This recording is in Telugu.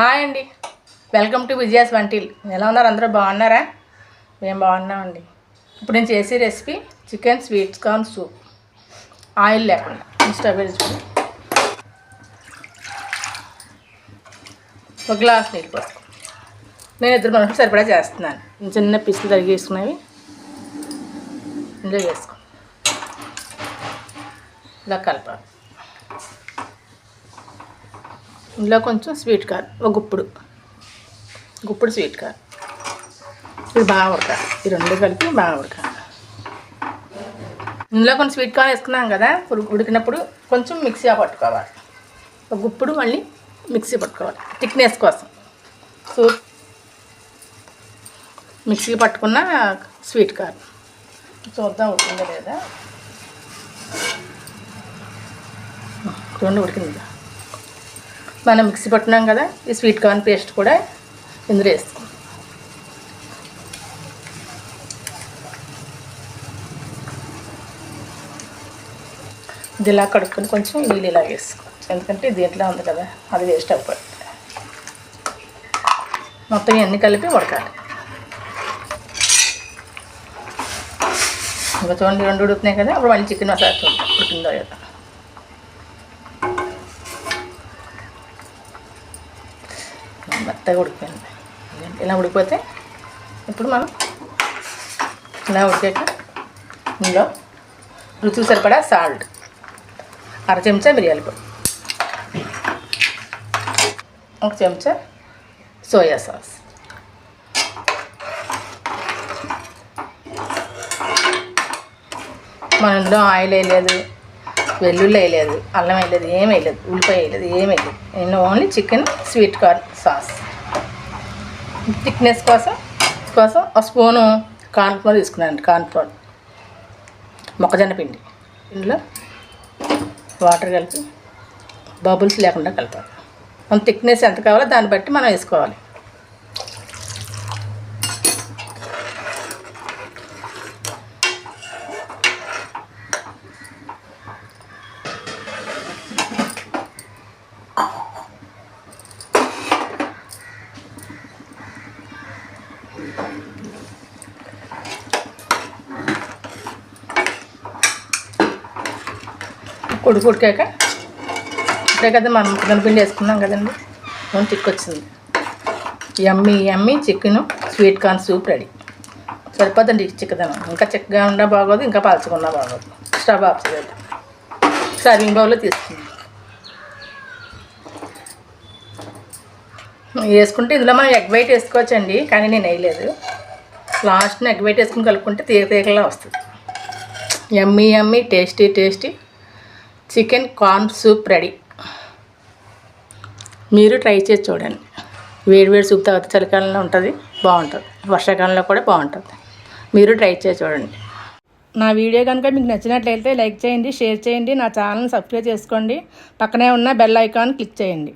హాయ్ అండి. వెల్కమ్ టు విజయాస్ వంటిల్ ఎలా ఉన్నారు? అందరూ బాగున్నారా? మేము బాగున్నామండి. ఇప్పుడు నేను చేసే recipe chicken sweet corn soup oil లేకుండా స్టవ్ వేసుకుని ఒక గ్లాస్ నీళ్ళు పోసుకో. నేను ఇద్దరు మనుషులు సరిపడా చేస్తున్నాను. చిన్న పిసులు తరిగి వేసుకున్నవి ఇందులో వేసుకో. ఇలా కలపాలి. ఇందులో కొంచెం స్వీట్ కార్ ఒక గుప్పుడు. గుప్పుడు స్వీట్ కార్. ఇది బాగా ఉడకాలి ఈ రెండు కలిపి బాగా ఉడకాలి ఇందులో కొంచెం స్వీట్ కార్న్ వేసుకున్నాం కదా ఉడికినప్పుడు కొంచెం మిక్సీ పట్టుకోవాలి. ఒక గుప్పుడు మళ్ళీ మిక్సీ పట్టుకోవాలి. థిక్నెస్ కోసం. సో మిక్సీ పట్టుకున్న స్వీట్ కార్న్ చూద్దాం ఉడికిందా లేదా? రెండు ఉడికిందా? మనం మిక్సీ పట్టున్నాం కదా ఈ స్వీట్ కార్న్ పేస్ట్ కూడా ఇందులో వేసుకో. ఇది ఇలా కడుక్కొని కొంచెం నీళ్ళు ఇలా వేసుకోవచ్చు ఎందుకంటే దీంట్లో ఉంది కదా అది వేస్ట్ అయిపోయింది మొత్తం ఇవన్నీ కలిపి ఉడకాలి. ఇంకా చూడండి రెండు ఉడుకుతున్నాయి కదా అప్పుడు మళ్ళీ చికెన్ మసాలా చూద్దాం ఉడికిందో కదా మెత్తగా ఉడికిపోయింది. ఇలా ఉడికిపోతే ఇప్పుడు మనం ఇలా ఉడికాక ఇందులో రుచికి సరిపడా సాల్ట్ అర చెంచా మిరియాల పొడి ఒక చెంచా సోయా సాస్. మన ఇందులో ఆయిల్ వేయలేదు వెల్లుల్లి వేయలేదు అల్లం వేయలేదు ఏం వేయలేదు ఉల్లిపాయ వేయలేదు ఏం వేయలేదు. నేను only chicken sweet corn sauce. Thickness కోసం కోసం ఒక స్పూను కార్న్ఫ్లోర్ తీసుకున్నానండి కార్న్ఫ్లోర్ మొక్కజొన్న పిండి. ఇందులో వాటర్ కలిపి బబుల్స్ లేకుండా కలపాలి. మన థిక్నెస్ ఎంత కావాలో దాన్ని బట్టి మనం వేసుకోవాలి. కొడుకు ఉడికాక ఇప్పుడే కదా మనం చికెన్ పిండి వేసుకున్నాం కదండి. నూనె తిక్కొచ్చింది ఎమ్మి ఎమ్మి chicken sweet corn soup ready. సరిపోతుంది చిక్కదనం. ఇంకా చిక్కగా ఉన్నా బాగోదు ఇంకా పలచకున్నా బాగోదు. స్టవ్ ఆఫ్ చేయాలి సర్వింగ్ బౌల్లో తీసుకుందాం. వేసుకుంటే ఇందులో మనం ఎగ్ వైట్ వేసుకోవచ్చండి కానీ నేను వేయలేదు. లాస్ట్ని ఎగ్ వైట్ వేసుకుని కలుపుకుంటే తీగ తీగలా వస్తుంది. ఎమ్మీ Emmy tasty tasty chicken corn soup ready. మీరు ట్రై చేసి చూడండి. వేడి వేడి సూప్ తర్వాత చలికాలంలో ఉంటుంది బాగుంటుంది. వర్షాకాలంలో కూడా బాగుంటుంది. మీరు ట్రై చేసి చూడండి. నా వీడియో కనుక మీకు నచ్చినట్లయితే లైక్ చేయండి షేర్ చేయండి నా ఛానల్ని సబ్స్క్రైబ్ చేసుకోండి. పక్కనే ఉన్న బెల్ ఐకాన్ క్లిక్ చేయండి.